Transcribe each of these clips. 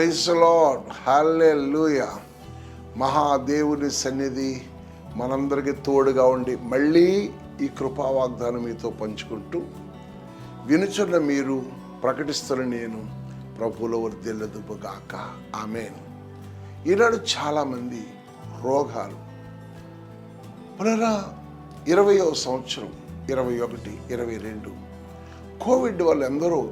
Praise lord హల్లే లూయ మహాదేవుని సన్నిధి మనందరికీ తోడుగా ఉండి మళ్ళీ ఈ కృపా వాగ్దానం మీతో పంచుకుంటూ వినుచున్న మీరు ప్రకటిస్తున్న నేను ప్రభులో వర్దిల్లదుగాక ఆమెన్. ఈనాడు చాలామంది రోగాలు. పునరా ఇరవయో సంవత్సరం ఇరవై ఒకటి ఇరవై రెండు. కోవిడ్ వల్ల ఎందరో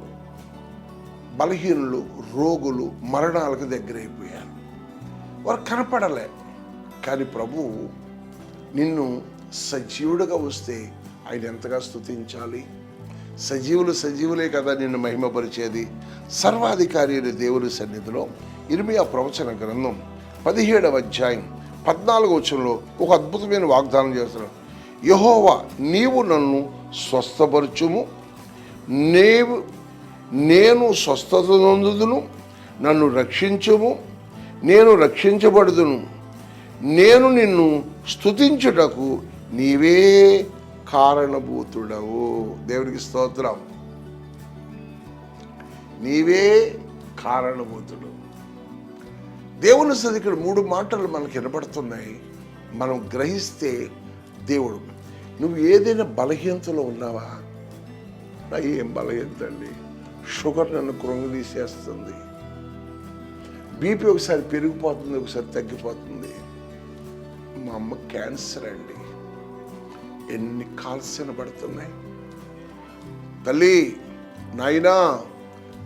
బలహీనులు రోగులు మరణాలకు దగ్గరైపోయారు. వారు కనపడలే. కానీ ప్రభు నిన్ను సజీవుడిగా వస్తే ఆయన ఎంతగా స్తుతించాలి? సజీవులు సజీవులే కదా నిన్ను మహిమపరిచేది. సర్వాధికారి అయిన దేవుని సన్నిధిలో ఇరిమియా ప్రవచన గ్రంథం పదిహేడవ అధ్యాయం పద్నాలుగు వచ్చంలో ఒక అద్భుతమైన వాగ్దానం చేస్తున్నాడు. యహోవా నీవు నన్ను స్వస్థపరచుము. నీవు నేను స్వస్థత నొందుదును నన్ను రక్షించము నేను రక్షించబడుదును. నేను నిన్ను స్తుతించుటకు నీవే కారణభూతుడవు. దేవునికి స్తోత్రం. నీవే కారణభూతుడు. దేవుని సది ఇక్కడ మూడు మాటలు మనకు వినపడుతున్నాయి. మనం గ్రహిస్తే దేవుడు నువ్వు ఏదైనా బలహీనతలో ఉన్నావా? నా ఏం బలహీనత అండి. షుగర్ నన్ను కృంగ తీసేస్తుంది. బీపీ ఒకసారి పెరిగిపోతుంది ఒకసారి తగ్గిపోతుంది. మా అమ్మ క్యాన్సర్ అండి. ఎన్ని కాల్స్ వినబడుతున్నాయి? తల్లి నాయనా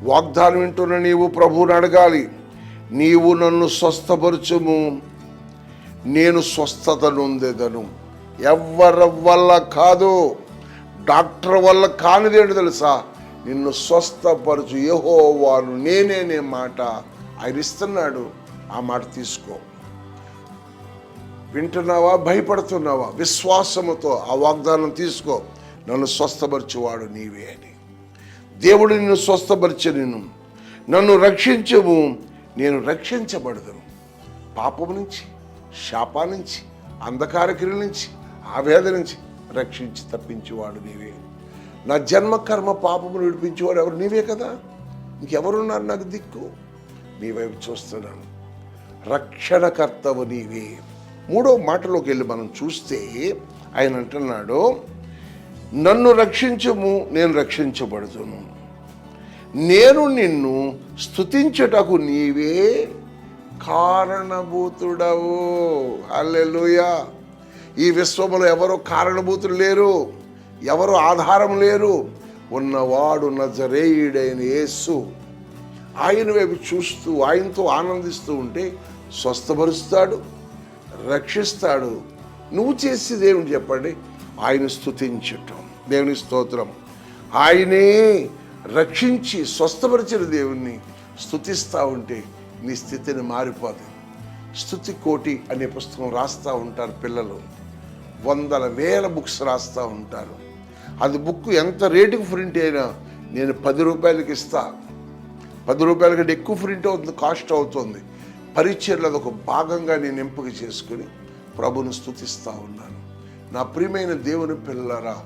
వాగ్దానం వింటున్న నీవు ప్రభువుని అడగాలి. నీవు నన్ను స్వస్థపరచుము. నేను స్వస్థత నొందేదను ఎవరి వల్ల కాదు డాక్టర్ వల్ల కానిదేంటి తెలుసా? నిన్ను స్వస్థపరచు యెహోవాను నేనే నే మాట ఆయన ఇస్తున్నాడు ఆ మాట తీసుకో. వింటున్నావా? భయపడుతున్నావా? విశ్వాసముతో ఆ వాగ్దానం తీసుకో. నన్ను స్వస్థపరచువాడు నీవే అని. దేవుడు నిన్ను స్వస్థపరిచే నన్ను. రక్షించము నేను రక్షించబడదును. పాపం నుంచి శాపా నుంచి అంధకారక్రియ నుంచి ఆవేద నుంచి రక్షించి తప్పించేవాడు నీవే నా జన్మ కర్మ పాపమును విడిపించేవాడు ఎవరు? నీవే కదా. ఇంకెవరున్నారు నాకు దిక్కు? నీ వైపు చూస్తున్నాను. రక్షణకర్తవు నీవే. మూడో మాటలోకి వెళ్ళి మనం చూస్తే ఆయన అంటున్నాడు నన్ను రక్షించము నేను రక్షించబడుతును నేను నిన్ను స్తుతించుటకు నీవే కారణభూతుడవు. అల్లెలుయా ఈ విశ్వములో ఎవరో కారణభూతులు లేరు. ఎవరు ఆధారం లేరు. ఉన్నవాడు నజరేయుడైన యేసు ఆయన వైపు చూస్తూ ఆయనతో ఆనందిస్తూ ఉంటే స్వస్థపరుస్తాడు రక్షిస్తాడు. నువ్వు చేసేది ఏమిటి చెప్పండి ఆయన స్థుతించటం దేవుని స్తోత్రం. ఆయనే రక్షించి స్వస్థపరిచిన దేవుణ్ణి స్థుతిస్తూ ఉంటే నీ స్థితిని మారిపోతుంది స్థుతి కోటి అనే పుస్తకం రాస్తూ ఉంటారు పిల్లలు. వందల వేల బుక్స్ రాస్తూ ఉంటారు. అది బుక్ ఎంత రేటుకు ప్రింట్ అయినా నేను పది రూపాయలకి ఇస్తా. పది రూపాయల కంటే ఎక్కువ ప్రింట్ అవుతుంది కాస్ట్ అవుతుంది. పరిచయలో ఒక భాగంగా నేను ఎంపిక చేసుకుని ప్రభును స్థుతిస్తూ ఉన్నాను. నా ప్రియమైన దేవుని పిల్లరా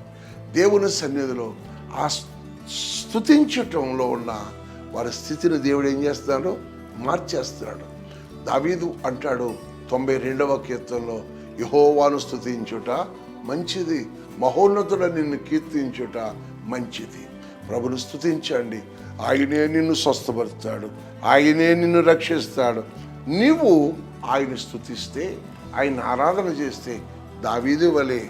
దేవుని సన్నిధిలో ఆ స్థుతించటంలో ఉన్న వారి స్థితిని దేవుడు ఏం చేస్తున్నాడు? మార్చేస్తున్నాడు. దావీదు అంటాడు తొంభై రెండవ కీర్తనలో యహోవాను స్థుతించుట మంచిది మహోన్నతుడ నిన్ను కీర్తించుట మంచిది. ప్రభును స్థుతించండి ఆయనే నిన్ను స్వస్థపరుస్తాడు. ఆయనే నిన్ను రక్షిస్తాడు. నీవు ఆయన స్థుతిస్తే ఆయన ఆరాధన చేస్తే దావీదు వలె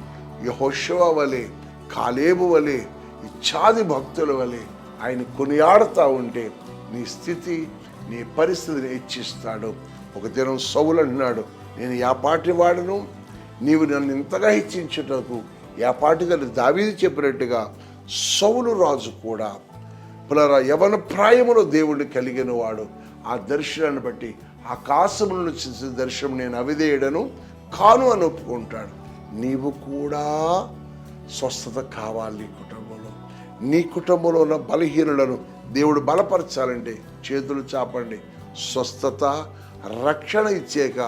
యహోశవ వలె కాలేబు వలె ఇచ్చాది భక్తుల వలె ఆయన కొనియాడుతూ ఉంటే నీ స్థితి నీ పరిస్థితిని హెచ్చిస్తాడు. ఒక దినం సౌలు అంటున్నాడు నేను యాపాటి వాడను? నీవు నన్ను ఇంతగా హెచ్చించుటకు యాపాటి దావీది చెప్పినట్టుగా సౌలు రాజు కూడా పునరా యవన ప్రాయములో దేవుడిని కలిగిన వాడు ఆ దర్శనాన్ని బట్టి ఆకాశముల నుంచి దర్శనం నేను అవిధేయుడను కాను అని ఒప్పుకుంటాడు. నీవు కూడా స్వస్థత కావాలి నీ కుటుంబంలో. నీ కుటుంబంలో ఉన్న బలహీనులను దేవుడు బలపరచాలంటే చేతులు చాపండి. స్వస్థత రక్షణ ఇచ్చాక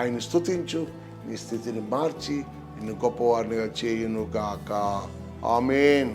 ఆయన స్థుతించు నీ స్థితిని మార్చి నిన్ను గొప్పవారినిగా చేయును గాక ఆమెన్.